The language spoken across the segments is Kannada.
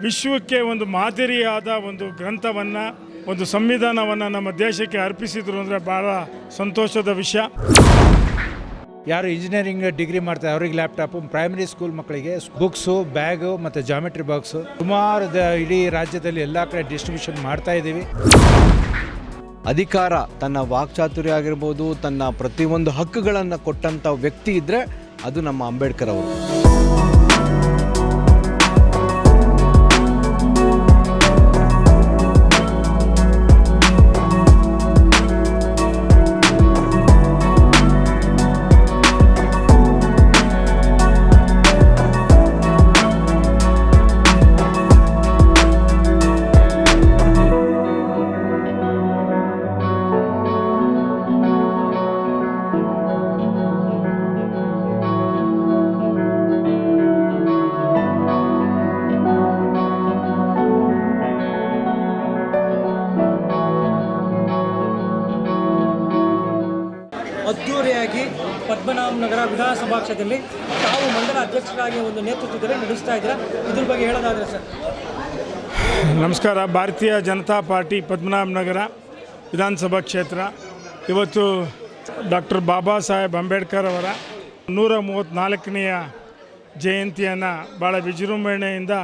ವಿಶ್ವಕ್ಕೆ ಒಂದು ಮಾದರಿಯಾದ ಒಂದು ಗ್ರಂಥವನ್ನು ಒಂದು ಸಂವಿಧಾನವನ್ನು ನಮ್ಮ ದೇಶಕ್ಕೆ ಅರ್ಪಿಸಿದ್ರು ಅಂದರೆ ಭಾಳ ಸಂತೋಷದ ವಿಷಯ. ಯಾರು ಇಂಜಿನಿಯರಿಂಗ್ ಡಿಗ್ರಿ ಮಾಡ್ತಾರೆ ಅವ್ರಿಗೆ ಲ್ಯಾಪ್ಟಾಪು ಪ್ರೈಮರಿ ಸ್ಕೂಲ್ ಮಕ್ಕಳಿಗೆ ಬುಕ್ಸು ಬ್ಯಾಗು ಮತ್ತು ಜಾಮೆಟ್ರಿ ಬಾಕ್ಸು ಸುಮಾರು ದ- ಇಡೀ ರಾಜ್ಯದಲ್ಲಿ ಎಲ್ಲ ಕಡೆ ಡಿಸ್ಟ್ರಿಬ್ಯೂಷನ್ ಮಾಡ್ತಾ ಇದ್ದೀವಿ. ಅಧಿಕಾರ ತನ್ನ ವಾಕ್ಚಾತುರ್ಯ ಆಗಿರ್ಬೋದು ತನ್ನ ಪ್ರತಿಯೊಂದು ಹಕ್ಕುಗಳನ್ನು ಕೊಟ್ಟಂಥ ವ್ಯಕ್ತಿ ಇದ್ದರೆ ಅದು ನಮ್ಮ ಅಂಬೇಡ್ಕರ್ ಅವರು. ಅದ್ದೂರಿಯಾಗಿ ಪದ್ಮನಾಭ ನಗರ ವಿಧಾನಸಭಾ ಕ್ಷೇತ್ರದಲ್ಲಿ ತಾವು ಮಂಡಲ ಅಧ್ಯಕ್ಷರಾಗಿ ಒಂದು ನೇತೃತ್ವದಲ್ಲಿ ನಡೆಸ್ತಾ ಇದ್ದೀರಾ? ಇದ್ರ ಬಗ್ಗೆ ಹೇಳೋದಾದ್ರೆ ಸರ್. ನಮಸ್ಕಾರ. ಭಾರತೀಯ ಜನತಾ ಪಾರ್ಟಿ ಪದ್ಮನಾಭ ನಗರ ವಿಧಾನಸಭಾ ಕ್ಷೇತ್ರ. ಇವತ್ತು ಡಾಕ್ಟರ್ ಬಾಬಾ ಸಾಹೇಬ್ ಅಂಬೇಡ್ಕರ್ ಅವರ ನೂರ ಮೂವತ್ತ್ನಾಲ್ಕನೆಯ ಜಯಂತಿಯನ್ನು ಭಾಳ ವಿಜೃಂಭಣೆಯಿಂದ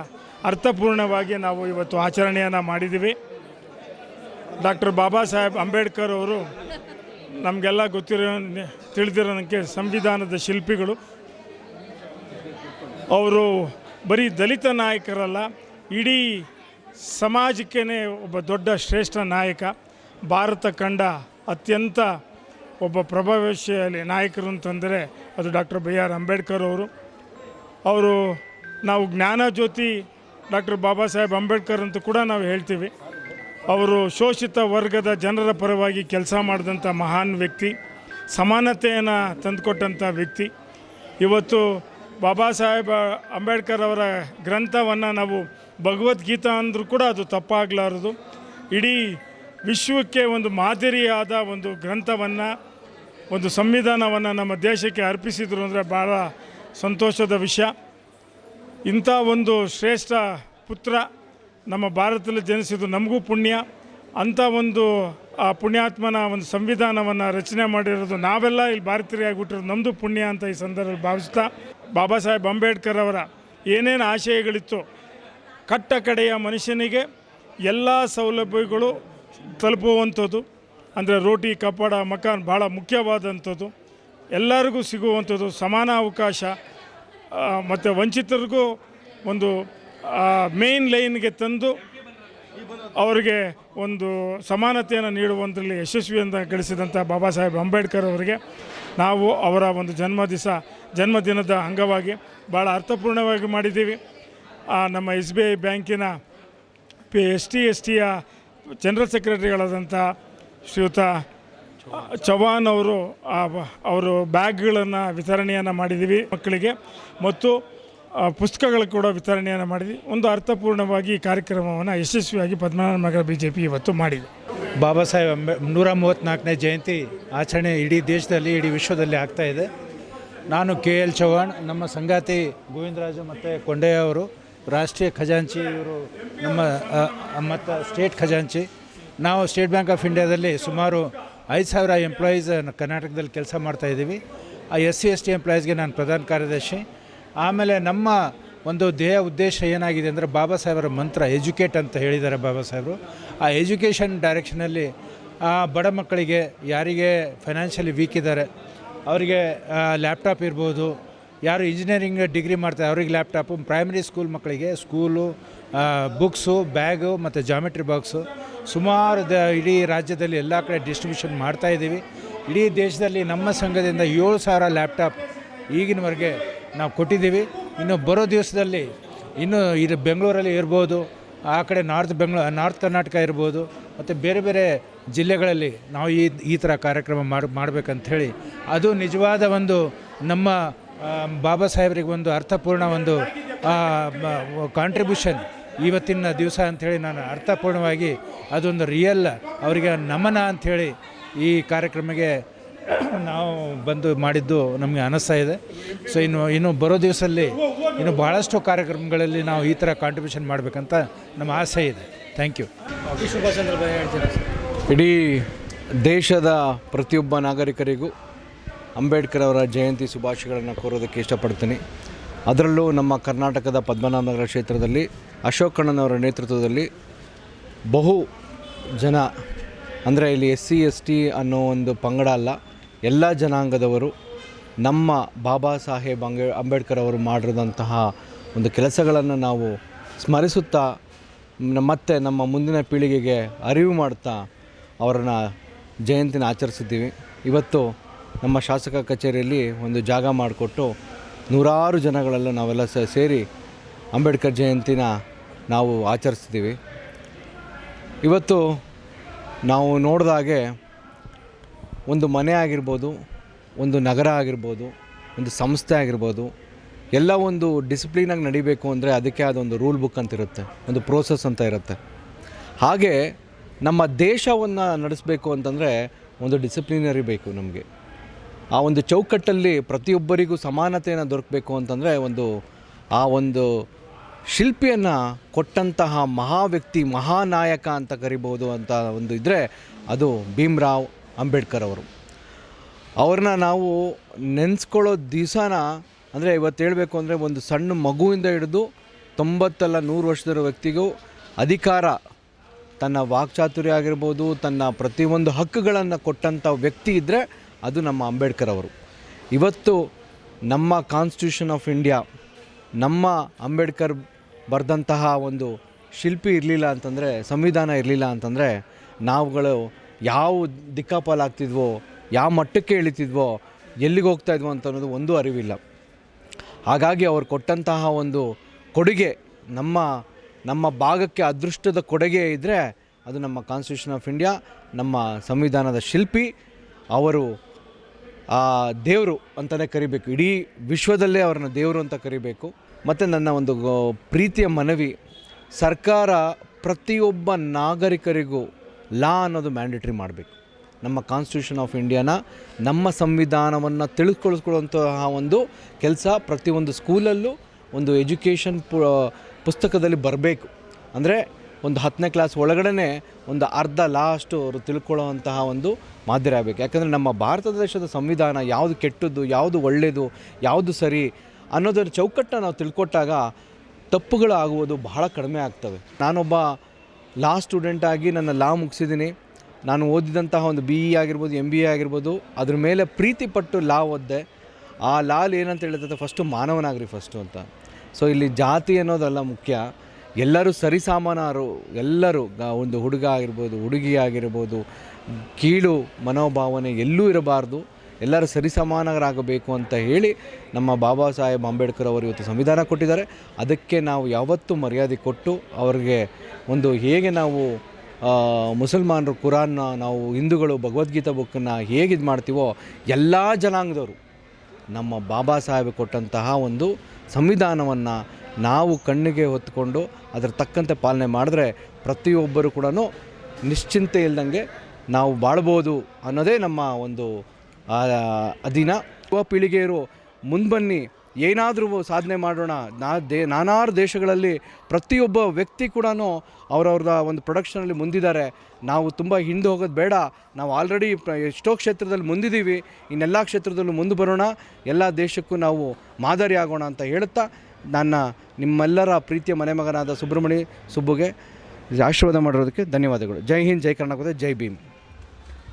ಅರ್ಥಪೂರ್ಣವಾಗಿ ನಾವು ಇವತ್ತು ಆಚರಣೆಯನ್ನು ಮಾಡಿದ್ದೀವಿ. ಡಾಕ್ಟರ್ ಬಾಬಾ ಸಾಹೇಬ್ ಅಂಬೇಡ್ಕರ್ ಅವರು ನಮಗೆಲ್ಲ ಗೊತ್ತಿರೋ ತಿಳಿದಿರೋದಕ್ಕೆ ಸಂವಿಧಾನದ ಶಿಲ್ಪಿಗಳು. ಅವರು ಬರೀ ದಲಿತ ನಾಯಕರಲ್ಲ, ಇಡೀ ಸಮಾಜಕ್ಕೇ ಒಬ್ಬ ದೊಡ್ಡ ಶ್ರೇಷ್ಠ ನಾಯಕ. ಭಾರತ ಕಂಡ ಅತ್ಯಂತ ಒಬ್ಬ ಪ್ರಭಾವಶಾಲಿ ನಾಯಕರು ಅಂತಂದರೆ ಅದು ಡಾಕ್ಟರ್ ಬಿ ಆರ್ ಅಂಬೇಡ್ಕರ್ ಅವರು. ಅವರು ನಾವು ಜ್ಞಾನ ಜ್ಯೋತಿ ಡಾಕ್ಟರ್ ಬಾಬಾ ಸಾಹೇಬ್ ಅಂಬೇಡ್ಕರ್ ಅಂತ ಕೂಡ ನಾವು ಹೇಳ್ತೀವಿ. ಅವರು ಶೋಷಿತ ವರ್ಗದ ಜನರ ಪರವಾಗಿ ಕೆಲಸ ಮಾಡಿದಂಥ ಮಹಾನ್ ವ್ಯಕ್ತಿ, ಸಮಾನತೆಯನ್ನು ತಂದುಕೊಟ್ಟಂಥ ವ್ಯಕ್ತಿ. ಇವತ್ತು ಬಾಬಾ ಸಾಹೇಬ್ ಅಂಬೇಡ್ಕರ್ ಅವರ ಗ್ರಂಥವನ್ನು ನಾವು ಭಗವದ್ಗೀತಾ ಅಂದರೂ ಕೂಡ ಅದು ತಪ್ಪಾಗಲಾರದು. ಇಡೀ ವಿಶ್ವಕ್ಕೆ ಒಂದು ಮಾದರಿಯಾದ ಒಂದು ಗ್ರಂಥವನ್ನು, ಒಂದು ಸಂವಿಧಾನವನ್ನು ನಮ್ಮ ದೇಶಕ್ಕೆ ಅರ್ಪಿಸಿದರು ಅಂದರೆ ಭಾಳ ಸಂತೋಷದ ವಿಷಯ. ಇಂಥ ಒಂದು ಶ್ರೇಷ್ಠ ಪುತ್ರ ನಮ್ಮ ಭಾರತದಲ್ಲಿ ಜನಿಸಿದ್ದು ನಮಗೂ ಪುಣ್ಯ. ಅಂಥ ಒಂದು, ಆ ಪುಣ್ಯಾತ್ಮನ ಒಂದು ಸಂವಿಧಾನವನ್ನು ರಚನೆ ಮಾಡಿರೋದು ನಾವೆಲ್ಲ ಇಲ್ಲಿ ಭಾರತೀಯರಾಗಿ ನಮ್ಮದು ಪುಣ್ಯ ಅಂತ ಈ ಸಂದರ್ಭದಲ್ಲಿ ಭಾವಿಸ್ತಾ, ಬಾಬಾ ಸಾಹೇಬ್ ಅಂಬೇಡ್ಕರ್ ಅವರ ಏನೇನು ಆಶಯಗಳಿತ್ತು, ಕಟ್ಟ ಕಡೆಯ ಮನುಷ್ಯನಿಗೆ ಎಲ್ಲ ಸೌಲಭ್ಯಗಳು ತಲುಪುವಂಥದ್ದು. ಅಂದರೆ ರೋಟಿ ಕಪ್ಪಡ ಮಕಾನ್ ಭಾಳ ಮುಖ್ಯವಾದಂಥದ್ದು. ಎಲ್ಲರಿಗೂ ಸಿಗುವಂಥದ್ದು ಸಮಾನ ಅವಕಾಶ. ಮತ್ತು ವಂಚಿತರಿಗೂ ಒಂದು ಮೇನ್ ಲೈನ್ಗೆ ತಂದು ಅವರಿಗೆ ಒಂದು ಸಮಾನತೆಯನ್ನು ನೀಡುವಂಥರಲ್ಲಿ ಯಶಸ್ವಿಯಿಂದ ಗಳಿಸಿದಂಥ ಬಾಬಾ ಸಾಹೇಬ್ ಅಂಬೇಡ್ಕರ್ ಅವರಿಗೆ ನಾವು ಅವರ ಒಂದು ಜನ್ಮ ದಿವಸ ಜನ್ಮದಿನದ ಅಂಗವಾಗಿ ಭಾಳ ಅರ್ಥಪೂರ್ಣವಾಗಿ ಮಾಡಿದ್ದೀವಿ. ನಮ್ಮ ಎಸ್ ಬಿ ಐ ಬ್ಯಾಂಕಿನ ಪಿ ಎಸ್ ಟಿ ಎಸ್ ಟಿಯ ಜನರಲ್ ಸೆಕ್ರೆಟರಿಗಳಾದಂಥ ಶ್ರೀಯುತ ಚವಾನ್ ಅವರು ಅವರು ಬ್ಯಾಗ್ಗಳನ್ನು ವಿತರಣೆಯನ್ನು ಮಾಡಿದ್ದೀವಿ ಮಕ್ಕಳಿಗೆ. ಮತ್ತು ಪುಸ್ತಕಗಳು ಕೂಡ ವಿತರಣೆಯನ್ನು ಮಾಡಿದ್ವಿ. ಒಂದು ಅರ್ಥಪೂರ್ಣವಾಗಿ ಕಾರ್ಯಕ್ರಮವನ್ನು ಯಶಸ್ವಿಯಾಗಿ Padmanabha Nagar B J P ಇವತ್ತು ಮಾಡಿದೆ. ಬಾಬಾ ಸಾಹೇಬ್ ಅಂಬೇ ನೂರ ಮೂವತ್ತ್ನಾಲ್ಕನೇ ಜಯಂತಿ ಆಚರಣೆ ಇಡೀ ದೇಶದಲ್ಲಿ, ಇಡೀ ವಿಶ್ವದಲ್ಲಿ ಆಗ್ತಾ ಇದೆ. ನಾನು ಕೆ ಎಲ್ ಚೌಹಾಣ್, ನಮ್ಮ ಸಂಗಾತಿ ಗೋವಿಂದರಾಜು ಮತ್ತು ಕೊಂಡಯ್ಯ ಅವರು, ರಾಷ್ಟ್ರೀಯ ಖಜಾಂಚಿ ಇವರು ನಮ್ಮ ಮತ್ತು ಸ್ಟೇಟ್ ಖಜಾಂಚಿ. ನಾವು ಸ್ಟೇಟ್ ಬ್ಯಾಂಕ್ ಆಫ್ ಇಂಡಿಯಾದಲ್ಲಿ ಸುಮಾರು ಐದು ಸಾವಿರ ಎಂಪ್ಲಾಯೀಸ್ ಕರ್ನಾಟಕದಲ್ಲಿ ಕೆಲಸ ಮಾಡ್ತಾಯಿದ್ದೀವಿ ಆ ಎಸ್ ಸಿ ಎಸ್ ಟಿ ಎಂಪ್ಲಾಯೀಸ್ಗೆ ನಾನು ಪ್ರಧಾನ ಕಾರ್ಯದರ್ಶಿ. ಆಮೇಲೆ ನಮ್ಮ ಒಂದು ಧ್ಯೇಯ ಉದ್ದೇಶ ಏನಾಗಿದೆ ಅಂದರೆ ಬಾಬಾ ಸಾಹೇಬರ ಮಂತ್ರ ಎಜುಕೇಟ್ ಅಂತ ಹೇಳಿದ್ದಾರೆ ಬಾಬಾ ಸಾಹೇಬರು. ಆ ಎಜುಕೇಷನ್ ಡೈರೆಕ್ಷನಲ್ಲಿ ಆ ಬಡ ಮಕ್ಕಳಿಗೆ ಯಾರಿಗೆ ಫೈನಾನ್ಷಿಯಲಿ ವೀಕ್ ಇದ್ದಾರೆ, ಅವರಿಗೆ ಲ್ಯಾಪ್ಟಾಪ್ ಇರ್ಬೋದು, ಯಾರು ಇಂಜಿನಿಯರಿಂಗ್ ಡಿಗ್ರಿ ಮಾಡ್ತಾರೆ ಅವ್ರಿಗೆ ಲ್ಯಾಪ್ಟಾಪು ಪ್ರೈಮರಿ ಸ್ಕೂಲ್ ಮಕ್ಕಳಿಗೆ ಸ್ಕೂಲು ಬುಕ್ಸು ಬ್ಯಾಗು ಮತ್ತು ಜಾಮೆಟ್ರಿ ಬಾಕ್ಸು ಸುಮಾರು ದ, ಇಡೀ ರಾಜ್ಯದಲ್ಲಿ ಎಲ್ಲ ಕಡೆ ಡಿಸ್ಟ್ರಿಬ್ಯೂಷನ್ ಮಾಡ್ತಾ ಇದ್ದೀವಿ. ಇಡೀ ದೇಶದಲ್ಲಿ ನಮ್ಮ ಸಂಘದಿಂದ ಏಳು ಸಾವಿರ ಲ್ಯಾಪ್ಟಾಪ್ ಈಗಿನವರೆಗೆ ನಾವು ಕೊಟ್ಟಿದ್ದೀವಿ. ಇನ್ನು ಬರೋ ದಿವಸದಲ್ಲಿ ಇನ್ನು ಇದು ಬೆಂಗಳೂರಲ್ಲಿ ಇರ್ಬೋದು, ಆ ಕಡೆ ನಾರ್ತ್ ಬೆಂಗಳೂರು ನಾರ್ತ್ ಕರ್ನಾಟಕ ಇರ್ಬೋದು, ಮತ್ತು ಬೇರೆ ಬೇರೆ ಜಿಲ್ಲೆಗಳಲ್ಲಿ ನಾವು ಈ ಈ ಥರ ಕಾರ್ಯಕ್ರಮ ಮಾಡಿ, ಮಾಡಬೇಕಂಥೇಳಿ ಅದು ನಿಜವಾದ ಒಂದು ನಮ್ಮ ಬಾಬಾ ಸಾಹೇಬರಿಗೆ ಒಂದು ಅರ್ಥಪೂರ್ಣ ಒಂದು ಕಾಂಟ್ರಿಬ್ಯೂಷನ್ ಇವತ್ತಿನ ದಿವಸ ಅಂಥೇಳಿ ನಾನು ಅರ್ಥಪೂರ್ಣವಾಗಿ ಅದೊಂದು ರಿಯಲ್ ಅವರಿಗೆ ನಮನ ಅಂಥೇಳಿ ಈ ಕಾರ್ಯಕ್ರಮಕ್ಕೆ ನಾವು ಬಂದು ಮಾಡಿದ್ದು ನಮಗೆ ಅನ್ನಿಸ್ತಾ ಇದೆ. ಸೊ ಇನ್ನು ಇನ್ನು ಬರೋ ದಿವಸದಲ್ಲಿ ಇನ್ನು ಭಾಳಷ್ಟು ಕಾರ್ಯಕ್ರಮಗಳಲ್ಲಿ ನಾವು ಈ ಥರ ಕಾಂಟ್ರಿಬ್ಯೂಷನ್ ಮಾಡಬೇಕಂತ ನಮ್ಮ ಆಸೆ ಇದೆ. ಥ್ಯಾಂಕ್ ಯು ಇಡೀ ದೇಶದ ಪ್ರತಿಯೊಬ್ಬ ನಾಗರಿಕರಿಗೂ ಅಂಬೇಡ್ಕರ್ ಅವರ ಜಯಂತಿ ಶುಭಾಶಯಗಳನ್ನು ಕೋರೋದಕ್ಕೆ ಇಷ್ಟಪಡ್ತೀನಿ. ಅದರಲ್ಲೂ ನಮ್ಮ ಕರ್ನಾಟಕದ ಪದ್ಮನಾಭನಗರ ಕ್ಷೇತ್ರದಲ್ಲಿ ಅಶೋಕ್ ಕಣ್ಣನವರ ನೇತೃತ್ವದಲ್ಲಿ ಬಹು ಜನ, ಅಂದರೆ ಇಲ್ಲಿ ಎಸ್ ಸಿ ಎಸ್ ಟಿ ಅನ್ನೋ ಒಂದು ಪಂಗಡ ಅಲ್ಲ ಎಲ್ಲ ಜನಾಂಗದವರು ನಮ್ಮ ಬಾಬಾ ಸಾಹೇಬ್ ಅಂಬೆ, ಅಂಬೇಡ್ಕರ್ ಅವರು ಮಾಡಿದಂತಹ ಒಂದು ಕೆಲಸಗಳನ್ನು ನಾವು ಸ್ಮರಿಸುತ್ತಾ ಮತ್ತೆ ನಮ್ಮ ಮುಂದಿನ ಪೀಳಿಗೆಗೆ ಅರಿವು ಮಾಡ್ತಾ ಅವರನ್ನು ಜಯಂತಿನ ಆಚರಿಸಿದ್ದೀವಿ ಇವತ್ತು ನಮ್ಮ ಶಾಸಕ ಕಚೇರಿಯಲ್ಲಿ ಒಂದು ಜಾಗ ಮಾಡಿಕೊಟ್ಟು ನೂರಾರು ಜನಗಳೆಲ್ಲ ನಾವೆಲ್ಲ ಸೇರಿ ಅಂಬೇಡ್ಕರ್ ಜಯಂತಿನ ನಾವು ಆಚರಿಸ್ತೀವಿ. ಇವತ್ತು ನಾವು ನೋಡಿದಾಗೆ ಒಂದು ಮನೆ ಆಗಿರ್ಬೋದು, ಒಂದು ನಗರ ಆಗಿರ್ಬೋದು, ಒಂದು ಸಂಸ್ಥೆ ಆಗಿರ್ಬೋದು, ಎಲ್ಲ ಒಂದು ಡಿಸಿಪ್ಲಿನಾಗಿ ನಡಿಬೇಕು ಅಂದರೆ ಅದಕ್ಕೆ ಅದೊಂದು ರೂಲ್ ಬುಕ್ ಅಂತ ಇರುತ್ತೆ, ಒಂದು ಪ್ರೋಸೆಸ್ ಅಂತ ಇರುತ್ತೆ. ಹಾಗೆ ನಮ್ಮ ದೇಶವನ್ನು ನಡೆಸಬೇಕು ಅಂತಂದರೆ ಒಂದು ಡಿಸಿಪ್ಲಿನರಿ ಬೇಕು ನಮಗೆ. ಆ ಒಂದು ಚೌಕಟ್ಟಲ್ಲಿ ಪ್ರತಿಯೊಬ್ಬರಿಗೂ ಸಮಾನತೆಯನ್ನು ದೊರಕಬೇಕು ಅಂತಂದರೆ ಒಂದು, ಆ ಒಂದು ಶಿಲ್ಪಿಯನ್ನು ಕೊಟ್ಟಂತಹ ಮಹಾ ವ್ಯಕ್ತಿ ಮಹಾನಾಯಕ ಅಂತ ಕರಿಬೋದು ಅಂತ ಒಂದು ಇದ್ದರೆ ಅದು ಭೀಮ್ರಾವ್ ಅಂಬೇಡ್ಕರ್ ಅವರು. ಅವ್ರನ್ನ ನಾವು ನೆನೆಸ್ಕೊಳ್ಳೋ ದಿವಸನ, ಅಂದರೆ ಇವತ್ತು ಹೇಳಬೇಕು ಅಂದರೆ ಒಂದು ಸಣ್ಣ ಮಗುವಿಂದ ಹಿಡಿದು ತೊಂಬತ್ತಲ್ಲ ನೂರು ವರ್ಷದ ವ್ಯಕ್ತಿಗೂ ಅಧಿಕಾರ. ತನ್ನ ವಾಕ್ಚಾತುರ್ಯ ಆಗಿರ್ಬೋದು, ತನ್ನ ಪ್ರತಿಯೊಂದು ಹಕ್ಕುಗಳನ್ನು ಕೊಟ್ಟಂಥ ವ್ಯಕ್ತಿ ಇದ್ದರೆ ಅದು ನಮ್ಮ ಅಂಬೇಡ್ಕರ್ ಅವರು. ಇವತ್ತು ನಮ್ಮ ಕಾನ್ಸ್ಟಿಟ್ಯೂಷನ್ ಆಫ್ ಇಂಡಿಯಾ ನಮ್ಮ ಅಂಬೇಡ್ಕರ್ ಬರೆದಂತಹ ಒಂದು ಶಿಲ್ಪಿ ಇರಲಿಲ್ಲ ಅಂತಂದರೆ, ಸಂವಿಧಾನ ಇರಲಿಲ್ಲ ಅಂತಂದರೆ, ನಾವುಗಳು ಯಾವ ದಿಕ್ಕಾಪಾಲಾಗ್ತಿದ್ವೋ, ಯಾವ ಮಟ್ಟಕ್ಕೆ ಇಳಿತಿದ್ವೋ, ಎಲ್ಲಿಗೆ ಹೋಗ್ತಾ ಇದ್ವೋ ಅಂತ ಅನ್ನೋದು ಒಂದೂ ಅರಿವಿಲ್ಲ. ಹಾಗಾಗಿ ಅವರು ಕೊಟ್ಟಂತಹ ಒಂದು ಕೊಡುಗೆ ನಮ್ಮ ನಮ್ಮ ಭಾಗಕ್ಕೆ ಅದೃಷ್ಟದ ಕೊಡುಗೆ ಇದ್ದರೆ ಅದು ನಮ್ಮ ಕಾನ್ಸ್ಟಿಟ್ಯೂಷನ್ ಆಫ್ ಇಂಡಿಯಾ ನಮ್ಮ ಸಂವಿಧಾನದ ಶಿಲ್ಪಿ, ಅವರು ದೇವರು ಅಂತಲೇ ಕರಿಬೇಕು. ಇಡೀ ವಿಶ್ವದಲ್ಲೇ ಅವರನ್ನು ದೇವರು ಅಂತ ಕರಿಬೇಕು. ಮತ್ತು ನನ್ನ ಒಂದು ಪ್ರೀತಿಯ ಮನವಿ, ಸರ್ಕಾರ ಪ್ರತಿಯೊಬ್ಬ ನಾಗರಿಕರಿಗೂ ಲಾ ಅನ್ನೋದು ಮ್ಯಾಂಡೇಟ್ರಿ ಮಾಡಬೇಕು. ನಮ್ಮ ಕಾನ್ಸ್ಟಿಟ್ಯೂಷನ್ ಆಫ್ ಇಂಡಿಯಾನ ನಮ್ಮ ಸಂವಿಧಾನವನ್ನು ತಿಳಿದುಕೊಳಿಸ್ಕೊಳ್ಳುವಂತಹ ಒಂದು ಕೆಲಸ ಪ್ರತಿಯೊಂದು ಸ್ಕೂಲಲ್ಲೂ ಒಂದು ಎಜುಕೇಷನ್ ಪುಸ್ತಕದಲ್ಲಿ ಬರಬೇಕು. ಅಂದರೆ ಒಂದು ಹತ್ತನೇ ಕ್ಲಾಸ್ ಒಳಗಡೆ ಒಂದು ಅರ್ಧ ಲಾ ಅಷ್ಟು ಅವರು ತಿಳ್ಕೊಳ್ಳುವಂತಹ ಒಂದು ಮಾದರಿ ಆಗಬೇಕು. ಯಾಕಂದರೆ ನಮ್ಮ ಭಾರತ ದೇಶದ ಸಂವಿಧಾನ ಯಾವುದು ಕೆಟ್ಟದ್ದು, ಯಾವುದು ಒಳ್ಳೆಯದು ಯಾವುದು ಸರಿ ಅನ್ನೋದರ ಚೌಕಟ್ಟನ್ನು ನಾವು ತಿಳ್ಕೊಟ್ಟಾಗ ತಪ್ಪುಗಳು ಆಗುವುದು ಬಹಳ ಕಡಿಮೆ ಆಗ್ತವೆ. ನಾನೊಬ್ಬ ಲಾ ಸ್ಟೂಡೆಂಟ್ ಆಗಿ ನನ್ನ ಲಾ ಮುಗಿಸಿದ್ದೀನಿ. ನಾನು ಓದಿದಂತಹ ಒಂದು ಬಿ ಇ ಆಗಿರ್ಬೋದು ಎಂ ಬಿ ಎ ಆಗಿರ್ಬೋದು, ಅದ್ರ ಮೇಲೆ ಪ್ರೀತಿ ಪಟ್ಟು ಲಾ ಓದ್ದೆ. ಆ ಲಾಲ್ ಏನಂತ ಹೇಳಿದ್ರೆ ಫಸ್ಟು ಮಾನವನಾಗ್ರಿ ಫಸ್ಟು ಅಂತ. ಸೊ ಇಲ್ಲಿ ಜಾತಿ ಅನ್ನೋದಲ್ಲ ಮುಖ್ಯ. ಎಲ್ಲರೂ ಸರಿಸಾಮಾನರು ಎಲ್ಲರೂ ಒಂದು ಹುಡುಗ ಆಗಿರ್ಬೋದು, ಹುಡುಗಿ ಆಗಿರ್ಬೋದು, ಕೀಳು ಮನೋಭಾವನೆ ಎಲ್ಲೂ ಇರಬಾರ್ದು. ಎಲ್ಲರೂ ಸರಿಸಮಾನರಾಗಬೇಕು ಅಂತ ಹೇಳಿ ನಮ್ಮ ಬಾಬಾ ಸಾಹೇಬ್ ಅಂಬೇಡ್ಕರ್ ಅವರು ಇವತ್ತು ಸಂವಿಧಾನ ಕೊಟ್ಟಿದ್ದಾರೆ. ಅದಕ್ಕೆ ನಾವು ಯಾವತ್ತೂ ಮರ್ಯಾದೆ ಕೊಟ್ಟು ಅವರಿಗೆ ಒಂದು ಹೇಗೆ ನಾವು ಮುಸಲ್ಮಾನರು ಕುರಾನ್ನ ನಾವು ಹಿಂದೂಗಳು ಭಗವದ್ಗೀತಾ ಬುಕ್ಕನ್ನು ಹೇಗೆ ಇದು ಮಾಡ್ತೀವೋ ಎಲ್ಲ ಜನಾಂಗದವರು ನಮ್ಮ ಬಾಬಾ ಸಾಹೇಬ್ ಕೊಟ್ಟಂತಹ ಒಂದು ಸಂವಿಧಾನವನ್ನು ನಾವು ಕಣ್ಣಿಗೆ ಹೊತ್ಕೊಂಡು ಅದರ ತಕ್ಕಂತೆ ಪಾಲನೆ ಮಾಡಿದ್ರೆ ಪ್ರತಿಯೊಬ್ಬರು ಕೂಡ ನಿಶ್ಚಿಂತೆ ಇಲ್ದಂಗೆ ನಾವು ಬಾಳ್ಬೋದು ಅನ್ನೋದೇ ನಮ್ಮ ಒಂದು ಅಧೀನ ಯುವ ಪೀಳಿಗೆಯರು ಮುಂದ್ಬನ್ನಿ ಏನಾದರೂ ಸಾಧನೆ ಮಾಡೋಣ. ನಾ ದೇ, ನಾನಾರು ದೇಶಗಳಲ್ಲಿ ಪ್ರತಿಯೊಬ್ಬ ವ್ಯಕ್ತಿ ಕೂಡ ಅವರವ್ರದ ಒಂದು ಪ್ರೊಡಕ್ಷನಲ್ಲಿ ಮುಂದಿದ್ದಾರೆ. ನಾವು ತುಂಬ ಹಿಂದೆ ಹೋಗೋದು ಬೇಡ. ನಾವು ಆಲ್ರೆಡಿ ಎಷ್ಟೋ ಕ್ಷೇತ್ರದಲ್ಲಿ ಮುಂದಿದ್ದೀವಿ. ಇನ್ನೆಲ್ಲ ಕ್ಷೇತ್ರದಲ್ಲೂ ಮುಂದೆ ಬರೋಣ. ಎಲ್ಲ ದೇಶಕ್ಕೂ ನಾವು ಮಾದರಿ ಆಗೋಣ ಅಂತ ಹೇಳುತ್ತಾ ನನ್ನ ನಿಮ್ಮೆಲ್ಲರ ಪ್ರೀತಿಯ ಮನೆಮಗನಾದ ಸುಬ್ರಹ್ಮಣಿ ಸುಬ್ಬುಗೆ ಆಶೀರ್ವಾದ ಮಾಡಿರೋದಕ್ಕೆ ಧನ್ಯವಾದಗಳು. ಜೈ ಹಿಂದ್, ಜೈ ಕರ್ನಾಟಕದ ಜೈ ಭೀಮ್.